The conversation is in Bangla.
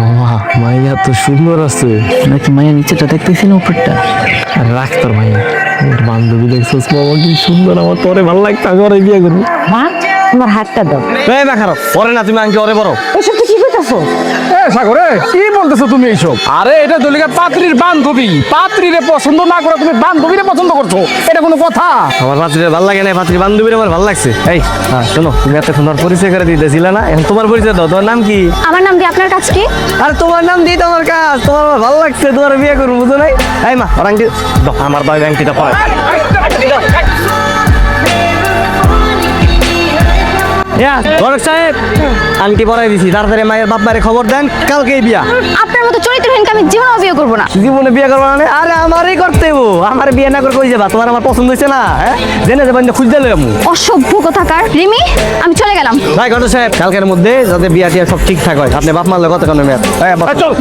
মামা মাইয়া তো সুন্দর আছে। নাকি মাইয়া নিচেটা দেখতেছি না উপরটা? আর রাখ তোর মাইয়া। বান্ধবী দেখছিস মামা কি সুন্দর। আমার তোরে ভালো লাগতো আমি ওরে বিয়ে করব মা তোমার হাতটা দাও। এই না খারাপ পরে না তুমি আঙ্কে ওরে বড়। এসব তো কি করতেছো? সাগরে কি বলতেছো তুমি এইসব? আরে এটা দলিকা পাত্রীর বান্ধবী। পাত্রীরে পছন্দ না করে তুমি বান্ধবীরে পছন্দ করছ। এটা কোনো কথা? আমার পাত্রীর ভালো লাগে না পাত্রী বান্ধবীর আমার ভালো লাগছে। এই হ্যাঁ শোনো তুমি এত সুন্দর পরিচয় করে দিতেছিলে না এখন তোমার পরিচয় দাও তোমার নাম কি? আমার নাম দিয়ে আপনার কাছে কি? আর তোমার নাম দিয়ে তোমার কাজ তোমার আমার ভালো লাগছে তোমার বিয়ে করব বুঝো নাই? এই মা ওর আংটি আমার দাও আংটিটা পরে। সাহেব আংটি পরাই দিছি তাড়াতাড়ি মায়ের বাপ মায়ের খবর দেন কালকেই বিয়া। আপনার মতো চরিত্রহীনকে আমি জীবনেও বিয়ে করব না। জীবনে বিয়ে করব না আরে আমারই করতে হইবো। আমার বিয়ে না করে কই যাবা? তোমার আমার পছন্দ হয়েছে না হ্যাঁ? জেনে যাবেন খুঁজতে লই আমু অসভ্য কথাকার। রিমি আমি চলে গেলাম। ভাই ঘটক সাহেব কালকের মধ্যে যাতে বিয়া টিয়া সব ঠিকঠাক হয় আপনি বাপ মারলে কত কেন মেয়াদ চল।